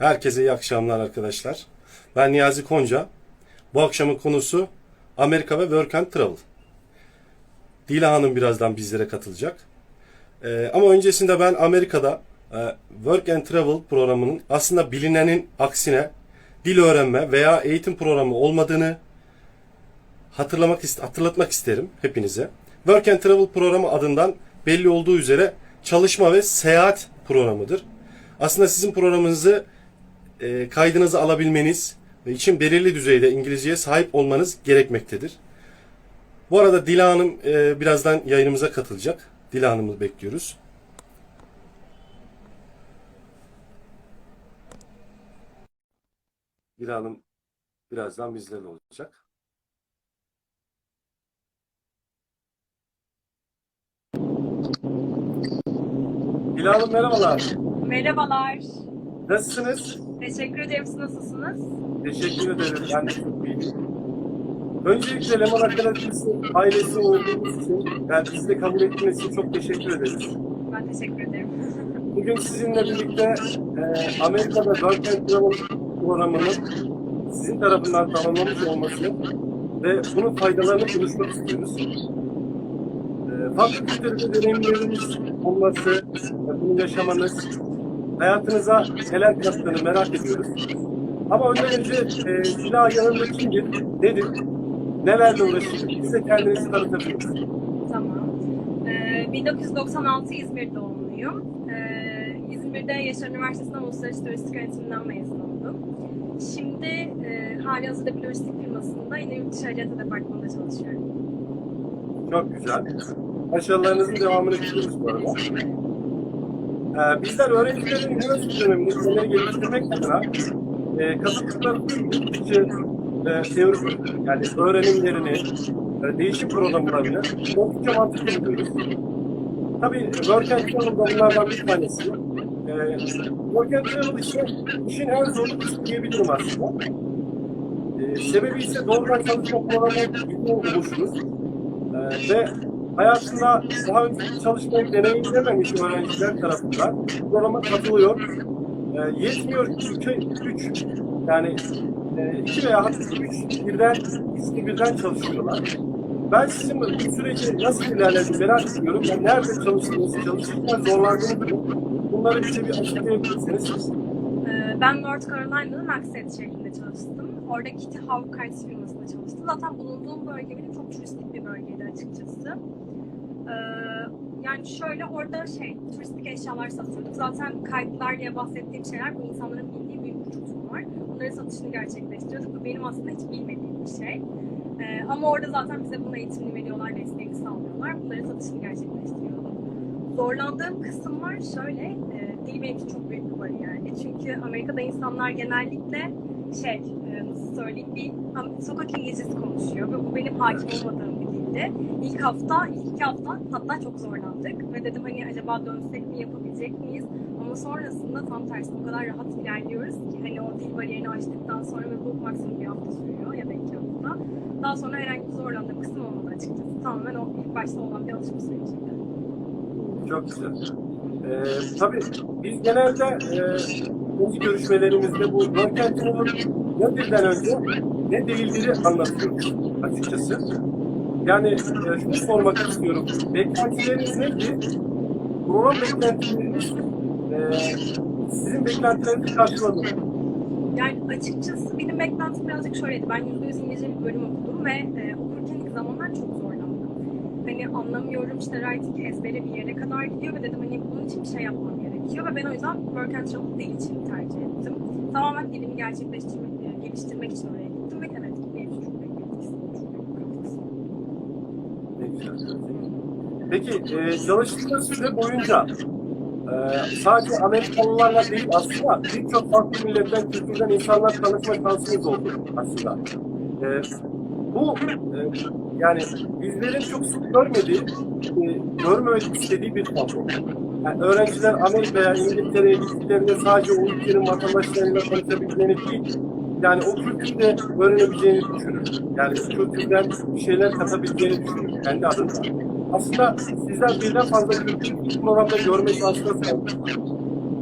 Herkese iyi akşamlar arkadaşlar. Ben Niyazi Konca. Bu akşamın konusu Amerika ve Work and Travel. Dila Hanım birazdan bizlere katılacak. Ee, ama öncesinde ben Amerika'da e, Work and Travel programının aslında bilinenin aksine dil öğrenme veya eğitim programı olmadığını hatırlamak hatırlatmak isterim hepinize. Work and Travel programı adından belli olduğu üzere çalışma ve seyahat programıdır. Aslında sizin programınızı e, kaydınızı alabilmeniz için belirli düzeyde İngilizceye sahip olmanız gerekmektedir. Bu arada Dila Hanım e, birazdan yayınımıza katılacak. Dila Hanım'ı bekliyoruz. Dila Hanım birazdan bizlerle olacak. Dila Hanım merhabalar. Merhabalar. Nasılsınız? Teşekkür ederim. Siz nasılsınız? Teşekkür ederim. Ben de çok iyiyim. Öncelikle Leman Akademisi ailesi olduğunuz için, yani bizi de kabul ettiğiniz için çok teşekkür ederiz. Ben teşekkür ederim. Bugün sizinle birlikte e, Amerika'da Work and Travel programının sizin tarafından tamamlanmış olması ve bunun faydalarını konuşmak istiyoruz. E, farklı kültürde deneyimleriniz olması, bunu yaşamanız, hayatınıza neler kattığını merak ediyoruz. Ama ondan önce e, silah yanında kimdir, nedir, nelerle uğraşır, bize kendinizi tanıtabilir misiniz? Tamam. Ee, 1996 İzmir doğumluyum. Ee, İzmir'de Yaşar Üniversitesi'nden Uluslararası Turistik Yönetiminden mezun oldum. Şimdi e, hali hazırda bir lojistik firmasında yine yurt dışı harcata departmanında çalışıyorum. Çok güzel. Başarılarınızın devamını diliyoruz bu arada. Ee, bizler öğrencilerin üniversite döneminde kendileri geliştirmek adına e, dışı e, teorik yani öğrenimlerini, e, değişim programlarını oldukça mantıklı buluyoruz. Tabii Work and Travel da bunlardan bir tanesi. E, Work and Travel ise işin en zoru diyebilirim aslında. E, sebebi ise doğrudan çalışma programı bilgi oluşunuz. Ee, ve hayatında daha önce çalışmayı deneyimlememiş öğrenciler tarafından programa katılıyor. Ee, yetmiyor ki iki, üç, yani e, iki veya hatta üç birden, ikisi birden çalışıyorlar. Ben sizin bu süreci nasıl ilerlediğini merak ediyorum. Yani nerede çalıştığınızı, çalışırken zorlandığınızı bunları bize bir açıklayabilirsiniz. Ee, ben North Carolina'nın Accent şehrinde çalıştım. Orada Kitty Hawk Kites firmasında çalıştım. Zaten bulunduğum bölge benim çok turistik bir bölgeydi açıkçası. Ee, yani şöyle orada şey turistik eşyalar satıyorduk. Zaten kayıtlar diye bahsettiğim şeyler bu insanların bildiği bir tutum var. Onların satışını gerçekleştiriyorduk. Bu benim aslında hiç bilmediğim bir şey. Ee, ama orada zaten bize bunun eğitimini veriyorlar, desteğini sağlıyorlar. Bunların satışını gerçekleştiriyorduk. Zorlandığım kısımlar şöyle, e, dil benim çok büyük bir bariyer. E, Çünkü Amerika'da insanlar genellikle şey, e, nasıl söyleyeyim, bir sokak İngilizcesi konuşuyor ve bu benim hakim olmadığım bir dildi. İlk hafta, ilk iki hafta hatta çok zorlandık ve dedim hani acaba dönsek mi, yapabilecek miyiz? Ama sonrasında tam tersi o kadar rahat ilerliyoruz ki hani o dil bariyerini aştıktan sonra ve bu maksimum bir hafta sürüyor ya da iki hafta. Daha sonra herhangi bir zorlandığım kısım olmadı açıkçası. Tamamen o ilk başta olan bir alışma süreciydi. Çok güzel. Ee, tabii biz genelde e, görüşmelerimizde bu Work and Travel nedirden önce ne değildir anlatıyoruz açıkçası. Yani e, şunu sormak istiyorum. Beklentileriniz nedir? Program beklentileriniz e, sizin beklentilerinizi karşıladı mı? Yani açıkçası benim beklentim birazcık şöyleydi. Ben %100 İngilizce bir bölüm okudum ve e, okurken ilk zamanlar çok zorlandım. Hani anlamıyorum işte writing ezbere bir yere kadar gidiyor ve dedim hani bunun için bir şey yapmam gerekiyor ve ben o yüzden work and travel dil için tercih ettim. Tamamen dilimi gerçekleştirmek, e, geliştirmek için oraya gittim ve evet benim için çok büyük bir etkisi oldu, çok büyük bir katkısı oldu. Ne güzel. Peki e, çalıştığınız süre boyunca e, sadece Amerikalılarla değil aslında birçok farklı milletten, kültürden insanlar tanışma şansınız oldu aslında. E, bu e, yani bizlerin çok sık görmediği, e, görmemek istediği bir tablo. Yani öğrenciler Amerika'ya, İngiltere'ye gittiklerinde sadece o ülkenin vatandaşlarıyla tanışabileceğini değil, yani o kültürde öğrenebileceğini düşünür. Yani kültürden bir şeyler katabileceğini düşünür kendi adına. Aslında sizler birden fazla kültür programda görme şansına sahipsiniz.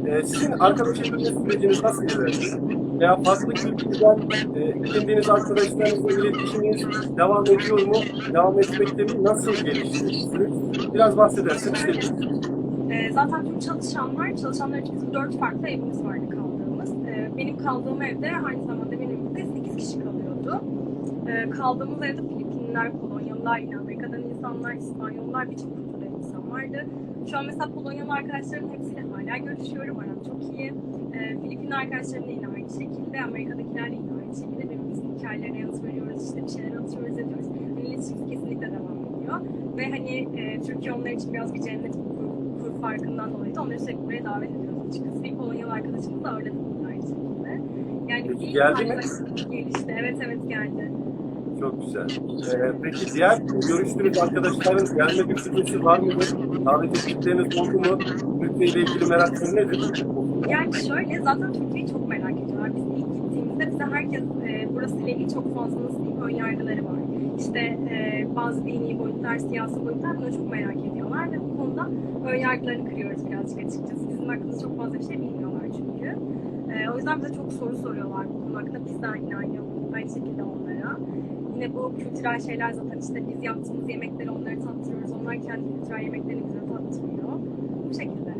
e, sizin arkadaş edinme süreciniz nasıl ilerliyor? Veya farklı kültürden e, edindiğiniz arkadaşlarınızla iletişiminiz devam ediyor mu? Devam etmekte mi? Nasıl gelişti? Biraz bahsederseniz sevinirim. Ee, zaten tüm çalışanlar, çalışanlar için bizim dört farklı evimiz vardı kaldığımız. Ee, benim kaldığım evde aynı zamanda benim evimde 8 kişi kalıyordu. Ee, kaldığımız evde Filipinliler, Polonyalılar, Amerika'dan insanlar, İspanyollar, birçok kültürden insan vardı. Şu an mesela Polonyalı arkadaşlarımın hepsiyle hala görüşüyorum. Aram çok iyi. Ee, Filipinli arkadaşlarımla yine aynı şekilde, Amerika'dakilerle yine aynı şekilde birbirimizin hikayelerine yanıt veriyoruz, işte bir şeyler atıyoruz, ediyoruz. Yani iletişimimiz kesinlikle devam ediyor. Ve hani e, Türkiye onlar için biraz bir cennet kur, kur farkından dolayı da onları sürekli buraya davet ediyoruz açıkçası. Bir Polonyalı arkadaşımız da bunun aynı şekilde. Yani Peki, bir geldi mi? gelişti. Evet evet geldi. Çok güzel. Ee, peki diğer görüştüğünüz arkadaşların gelme düşüncesi var mıdır? Davet ettikleriniz oldu mu? Türkiye ile ilgili merakları nedir? Yani şöyle zaten Türkiye'yi çok merak ediyorlar. Biz ilk gittiğimizde bize herkes e, burası ile ilgili çok fazla nasıl diyeyim ön yargıları var. İşte e, bazı dini boyutlar, siyasi boyutlar bunları çok merak ediyorlar ve bu konuda ön yargılarını kırıyoruz birazcık açıkçası. Bizim hakkımızda çok fazla bir şey bilmiyorlar çünkü. E, o yüzden bize çok soru soruyorlar bu konu hakkında. Biz de aynı, aynı şekilde onlara. Yine bu kültürel şeyler zaten işte biz yaptığımız yemekleri onlara tattırıyoruz. Onlar kendi kültürel yemeklerini bize tattırıyor. Bu şekilde.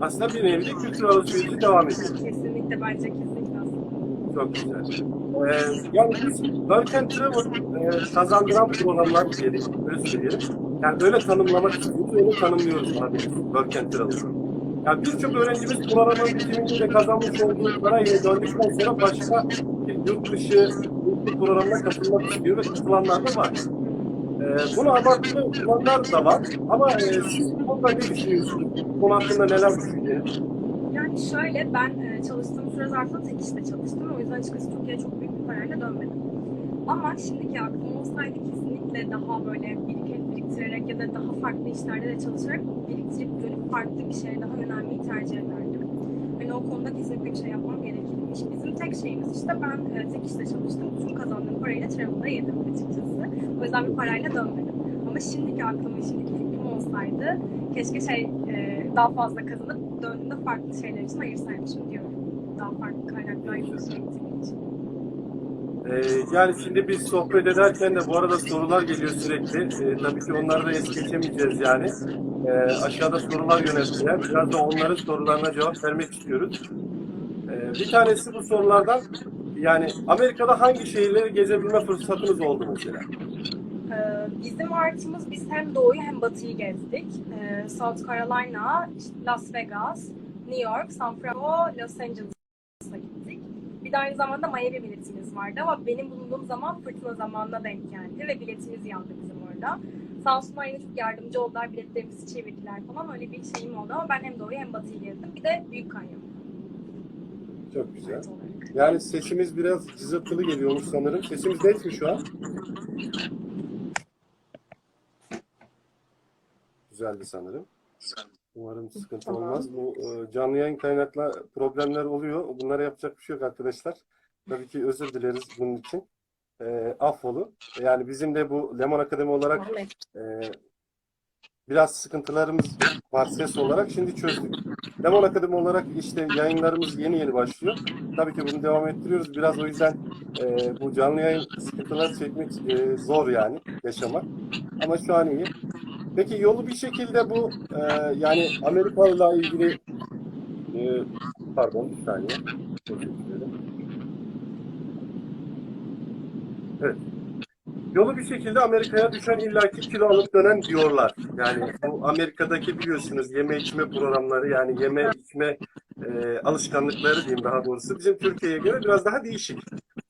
Aslında bir nevi kültür alışverişi devam ediyor. Kesinlikle bence kesinlikle aslında. Çok güzel. Ee, yani biz Work and Travel e, kazandıran programlar diyelim, öyle söyleyelim. Yani öyle tanımlamak istiyoruz, öyle tanımlıyoruz abi Work and Travel'ı. Yani birçok öğrencimiz programın bitiminde de kazanmış olduğu parayla döndükten sonra başka bir yurt dışı yurt dışı programına katılmak istiyor ve katılanlar da var. Ee, bunu abartılı olanlar da var. Ama e, siz bu konuda ne düşünüyorsunuz? Bu konu hakkında neler düşünüyorsunuz? Yani şöyle ben e, çalıştığım süre zarfında tek işte çalıştım. O yüzden açıkçası Türkiye'ye çok büyük bir parayla dönmedim. Ama şimdiki aklım olsaydı kesinlikle daha böyle birikim biriktirerek ya da daha farklı işlerde de çalışarak biriktirip dönüp farklı bir şeye daha yönelmeyi tercih ederdim. Hani o konuda kesinlikle bir şey yapmam gerekirmiş. Bizim tek şeyimiz işte ben e, tek işte çalıştım. Tüm kazandığım parayla travel'da yedim açıkçası. O yüzden bir parayla dönmedim. Ama şimdiki aklım ve şimdiki fikrim olsaydı keşke şey e, daha fazla kazanıp döndüğümde farklı şeyler için ayırsaymışım diyorum. Daha farklı kaynaklar için. Ee, yani şimdi biz sohbet ederken de bu arada sorular geliyor sürekli. Ee, tabii ki onları da es geçemeyeceğiz yani. Ee, aşağıda sorular yöneltiler. Biraz da onların sorularına cevap vermek istiyoruz. Ee, bir tanesi bu sorulardan yani Amerika'da hangi şehirleri gezebilme fırsatınız oldu mesela? Ee, bizim artımız biz hem doğuyu hem batıyı gezdik. Ee, South Carolina, Las Vegas, New York, San Francisco, Los Angeles'a gittik. Bir de aynı zamanda Miami biletimiz vardı ama benim bulunduğum zaman fırtına zamanına denk geldi ve biletimiz yandı bizim orada. Sağ olsunlar yine çok yardımcı oldular, biletlerimizi çevirdiler falan öyle bir şeyim oldu ama ben hem doğuyu hem batıyı gezdim. Bir de Büyük Kanyon. Çok güzel. Yani sesimiz biraz cızırtılı geliyormuş sanırım. Sesimiz net mi şu an? Güzeldi sanırım. Umarım sıkıntı Tamam. olmaz. Bu e, canlı yayın kaynakla problemler oluyor. Bunlara yapacak bir şey yok arkadaşlar. Tabii ki özür dileriz bunun için. E, affolun. Yani bizim de bu Lemon Akademi olarak e, biraz sıkıntılarımız var ses olarak. Şimdi çözdük. Lemon Akademi olarak işte yayınlarımız yeni yeni başlıyor. Tabii ki bunu devam ettiriyoruz. Biraz o yüzden e, bu canlı yayın sıkıntıları çekmek e, zor yani yaşamak. Ama şu an iyi. Peki yolu bir şekilde bu e, yani Amerikalılarla ilgili e, pardon bir saniye. Evet. Yolu bir şekilde Amerika'ya düşen illaki kilo alıp dönen diyorlar. Yani bu Amerika'daki biliyorsunuz yeme içme programları yani yeme içme e, alışkanlıkları diyeyim daha doğrusu bizim Türkiye'ye göre biraz daha değişik.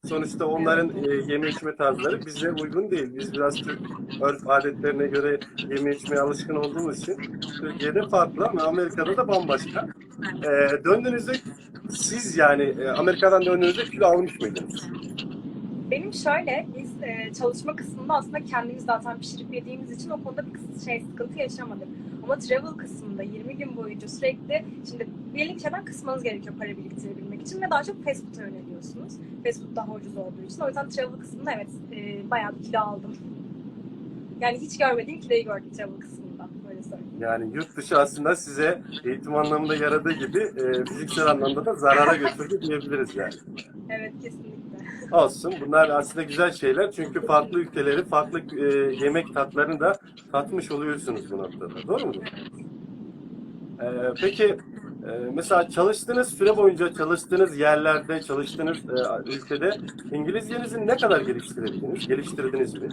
Sonuçta onların e, yeme içme tarzları bize uygun değil. Biz biraz Türk örf adetlerine göre yeme içmeye alışkın olduğumuz için Türkiye'de farklı ama Amerika'da da bambaşka. E, döndüğünüzde siz yani e, Amerika'dan döndüğünüzde kilo almış mıydınız? Benim şöyle, biz e, çalışma kısmında aslında kendimiz zaten pişirip yediğimiz için o konuda bir şey sıkıntı yaşamadık. Ama travel kısmında 20 gün boyunca sürekli, şimdi belli şeyden kısmanız gerekiyor para biriktirebilmek için ve daha çok fast food'a yöneliyorsunuz. Fast food daha ucuz olduğu için. O yüzden travel kısmında evet e, bayağı bir kilo aldım. Yani hiç görmediğim kiloyu gördüm travel kısmında. Öyle öyle söyleyeyim. Yani yurt dışı aslında size eğitim anlamında yaradığı gibi e, fiziksel anlamda da zarara götürdü diyebiliriz yani. Evet kesinlikle. Olsun. Bunlar aslında güzel şeyler. Çünkü farklı ülkeleri, farklı e, yemek tatlarını da tatmış oluyorsunuz bu noktada. Doğru mu? E, peki e, mesela çalıştığınız süre boyunca çalıştığınız yerlerde, çalıştığınız e, ülkede İngilizcenizi ne kadar geliştirebildiniz? Geliştirdiniz mi?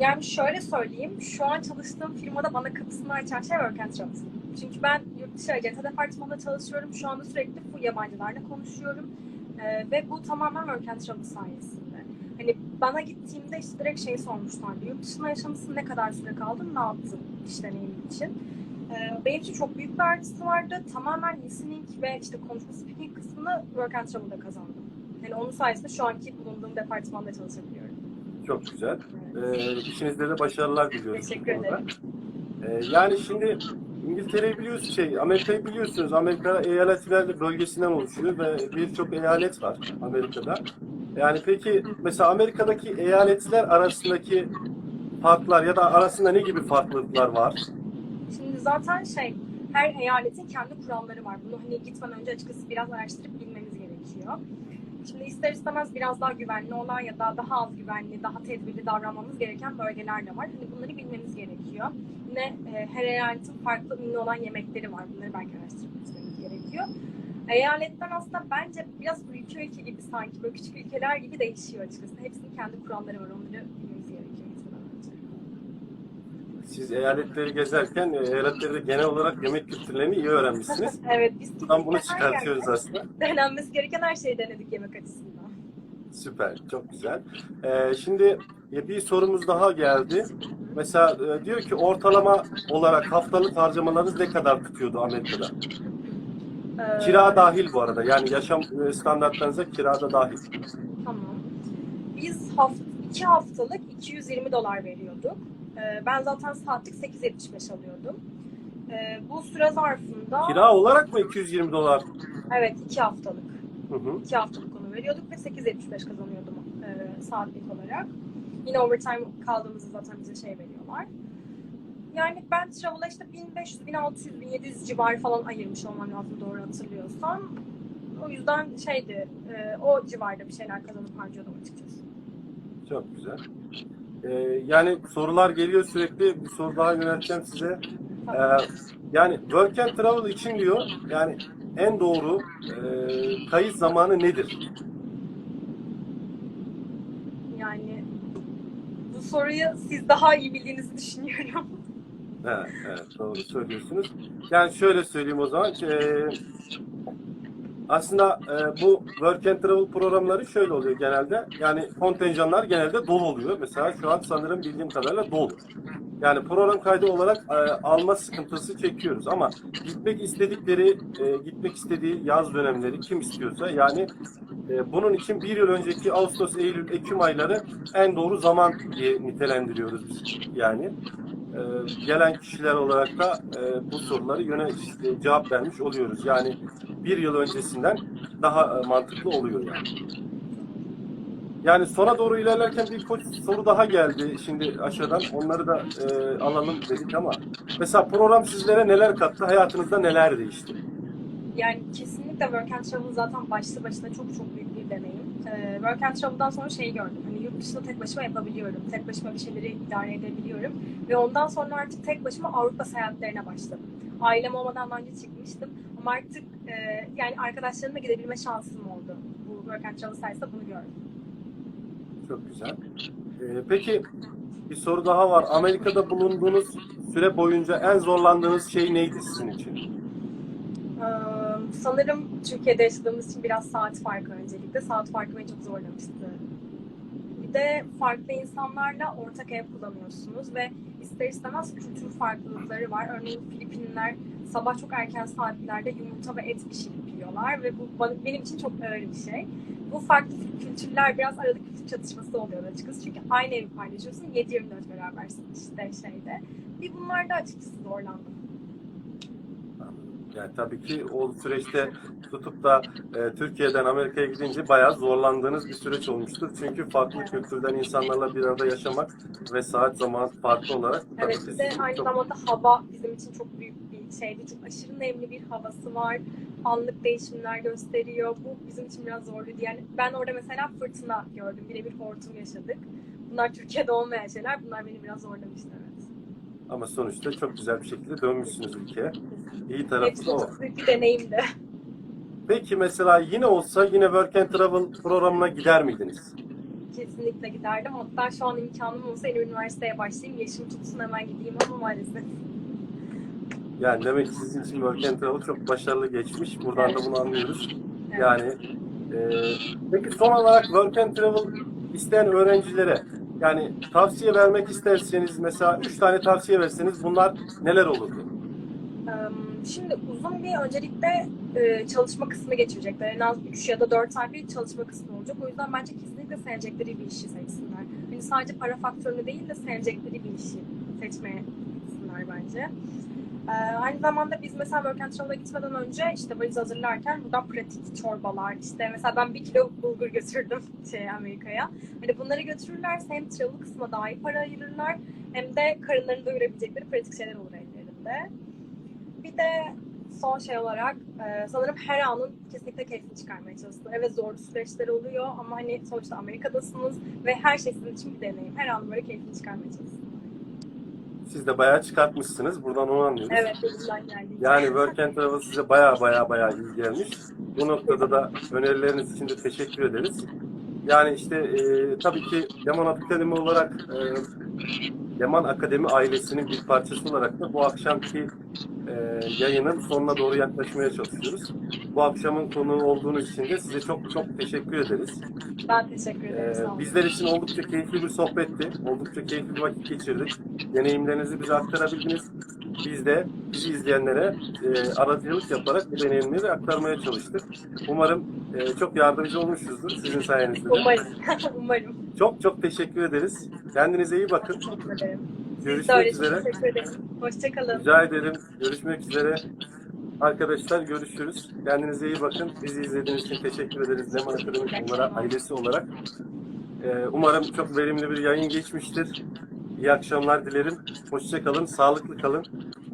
Yani şöyle söyleyeyim, şu an çalıştığım firmada bana kapısını açan şey Work and Travel. Çünkü ben yurt dışı acente departmanında çalışıyorum. Şu anda sürekli bu yabancılarla konuşuyorum. Ee, ve bu tamamen Work and Travel sayesinde. Hani bana gittiğimde işte direkt şey sormuşlardı. Yurt dışında yaşamışsın, ne kadar süre kaldın, ne yaptın iş deneyimi için. Ee, benim için çok büyük bir artısı vardı. Tamamen listening ve işte konuşma speaking kısmını Work and Travel'da kazandım. Yani onun sayesinde şu anki bulunduğum departmanda çalışabiliyorum. Çok güzel. Evet. E, işinizde de başarılar diliyoruz. Teşekkür ederim. E, yani şimdi İngiltere'yi biliyorsunuz, şey, Amerika'yı biliyorsunuz. Amerika eyaletler bölgesinden oluşuyor ve birçok eyalet var Amerika'da. Yani peki mesela Amerika'daki eyaletler arasındaki farklar ya da arasında ne gibi farklılıklar var? Şimdi zaten şey, her eyaletin kendi kuralları var. Bunu hani gitmeden önce açıkçası biraz araştırıp bilmeniz gerekiyor. Şimdi ister istemez biraz daha güvenli olan ya da daha az güvenli, daha tedbirli davranmamız gereken bölgeler de var. Hani bunları bilmemiz gerekiyor. Yine e, her eyaletin farklı ünlü olan yemekleri var. Bunları belki araştırıp bilmemiz gerekiyor. Eyaletten aslında bence biraz ülke ülke gibi sanki böyle küçük ülkeler gibi değişiyor açıkçası. Hepsinin kendi kuralları var. Onları bilmemiz gerekiyor. Siz eyaletleri gezerken e, eyaletlerde genel olarak yemek kültürlerini iyi öğrenmişsiniz. Evet, biz Buradan bunu çıkartıyoruz aslında. Denenmesi gereken her şeyi denedik yemek açısından. Süper, çok güzel. Ee, şimdi bir sorumuz daha geldi. Mesela e, diyor ki ortalama olarak haftalık harcamalarınız ne kadar tutuyordu Amerika'da? Ee, Kira dahil bu arada. Yani yaşam e, standartlarınıza kira da dahil. Tamam. Biz haft iki haftalık 220 dolar veriyorduk. Ee, ben zaten saatlik 8.75 alıyordum. Ee, bu süre zarfında Kira olarak mı 220 dolar? evet iki haftalık. Hı hı. iki haftalık onu veriyorduk ve 8.75 kazanıyordum e, saatlik olarak. Yine overtime kaldığımızda zaten bize şey veriyorlar. Yani ben travel'a işte 1500, 1600, 1700 civarı falan ayırmış olmam lazım doğru hatırlıyorsam. O yüzden şeydi, e, o civarda bir şeyler kazanıp harcıyordum açıkçası. Çok güzel. Ee, yani sorular geliyor sürekli. Bir soru daha yönelteceğim size. Ee, yani work and travel için diyor yani en doğru e, kayıt zamanı nedir? Yani bu soruyu siz daha iyi bildiğinizi düşünüyorum. Evet, evet doğru söylüyorsunuz. Yani şöyle söyleyeyim o zaman. e, aslında e, bu work and travel programları şöyle oluyor genelde. Yani kontenjanlar genelde dolu oluyor. Mesela şu an sanırım bildiğim kadarıyla dolu. Yani program kaydı olarak e, alma sıkıntısı çekiyoruz ama gitmek istedikleri, e, gitmek istediği yaz dönemleri kim istiyorsa yani e, bunun için bir yıl önceki Ağustos, Eylül, Ekim ayları en doğru zaman diye nitelendiriyoruz biz yani. E, gelen kişiler olarak da e, bu soruları yöne işte, cevap vermiş oluyoruz. Yani bir yıl öncesinden daha mantıklı oluyor yani. Yani sona doğru ilerlerken bir soru daha geldi şimdi aşağıdan. Onları da e, alalım dedik ama mesela program sizlere neler kattı? Hayatınızda neler değişti? Yani kesinlikle Work and Travel zaten başlı başına çok çok büyük bir deneyim. Ee, Work and Travel'dan sonra şeyi gördüm. Hani yurt dışında tek başıma yapabiliyorum. Tek başıma bir şeyleri idare edebiliyorum. Ve ondan sonra artık tek başıma Avrupa seyahatlerine başladım. Ailem olmadan önce çıkmıştım. Ama artık e, yani arkadaşlarımla gidebilme şansım oldu. Bu Work and Travel sayesinde bunu gördüm. Çok güzel. E, peki bir soru daha var. Amerika'da bulunduğunuz süre boyunca en zorlandığınız şey neydi sizin için? Sanırım Türkiye'de yaşadığımız için biraz saat farkı öncelikle. Saat farkı beni çok zorlamıştı. Bir de farklı insanlarla ortak ev kullanıyorsunuz ve ister istemez kültür farklılıkları var. Örneğin Filipinliler sabah çok erken saatlerde yumurta ve et pişirip yiyorlar ve bu benim için çok ağır bir şey. Bu farklı kültürler biraz arada kültür çatışması oluyor açıkçası. Çünkü aynı evi paylaşıyorsun. 7-24 berabersin işte şeyde. Bir bunlarda açıkçası zorlandım. Yani tabii ki o süreçte tutup da e, Türkiye'den Amerika'ya gidince bayağı zorlandığınız bir süreç olmuştur. Çünkü farklı kültürden insanlarla bir arada yaşamak ve saat zaman farklı olarak tabii Evet ki bir de aynı çok- zamanda hava bizim için çok büyük bir şeydi. Çok aşırı nemli bir havası var. Anlık değişimler gösteriyor. Bu bizim için biraz zorluydu. Yani ben orada mesela fırtına gördüm. Birebir hortum yaşadık. Bunlar Türkiye'de olmayan şeyler. Bunlar beni biraz zorlamıştı evet. ama sonuçta çok güzel bir şekilde dönmüşsünüz ülkeye. İyi tarafı Hepsi o. bir deneyimdi. Peki mesela yine olsa yine Work and Travel programına gider miydiniz? Kesinlikle giderdim. Hatta şu an imkanım olsa yeni üniversiteye başlayayım. Yaşım tutsun hemen gideyim ama maalesef. Yani demek ki sizin için Work and Travel çok başarılı geçmiş. Buradan da bunu anlıyoruz. Evet. Yani e, peki son olarak Work and Travel isteyen öğrencilere yani tavsiye vermek isterseniz mesela üç tane tavsiye verseniz bunlar neler olurdu? Şimdi uzun bir öncelikle e, çalışma kısmı geçirecekler. En az 3 ya da 4 ay bir çalışma kısmı olacak. O yüzden bence kesinlikle sevecekleri bir işi seçsinler. Hani sadece para faktörünü değil de sevecekleri bir işi seçmeye gitsinler bence. Ee, aynı zamanda biz mesela Work and Travel'a gitmeden önce işte valiz hazırlarken buradan pratik çorbalar, işte mesela ben bir kilo bulgur götürdüm şey Amerika'ya. Hani bunları götürürlerse hem travel kısmına daha iyi para ayırırlar hem de karınlarını doyurabilecekleri pratik şeyler olur ellerinde. Bir de son şey olarak e, sanırım her anın kesinlikle keyfini çıkarmaya çalışsın. Evet zorlu süreçler oluyor ama hani sonuçta Amerika'dasınız ve her şey sizin için bir deneyim. Her an böyle keyfini çıkarmaya çalışsın. Siz de bayağı çıkartmışsınız. Buradan onu anlıyoruz. Evet elimden geldiği Yani Work and Travel size bayağı bayağı bayağı iyi gelmiş. Bu noktada da önerileriniz için de teşekkür ederiz. Yani işte e, tabii ki Leman Akademi olarak e, Leman Akademi ailesinin bir parçası olarak da bu akşamki e, yayının sonuna doğru yaklaşmaya çalışıyoruz. Bu akşamın konuğu olduğunuz için de size çok çok teşekkür ederiz. Ben teşekkür ederim. Ee, sağ olun. bizler için oldukça keyifli bir sohbetti. Oldukça keyifli bir vakit geçirdik. Deneyimlerinizi bize aktarabildiniz. Biz de bizi izleyenlere e, aracılık yaparak bu deneyimleri aktarmaya çalıştık. Umarım e, çok yardımcı olmuşuzdur sizin sayenizde de. Umarım. Umarım. Çok çok teşekkür ederiz. Kendinize iyi bakın. Teşekkür ederim. Siz de Görüşmek öyle üzere. teşekkür ederim. Hoşçakalın. Rica ederim. Görüşmek üzere. Arkadaşlar görüşürüz. Kendinize iyi bakın. Bizi izlediğiniz için teşekkür ederiz. Leman Akademi olarak, ailesi olarak. Ee, umarım çok verimli bir yayın geçmiştir. İyi akşamlar dilerim. Hoşça kalın, sağlıklı kalın.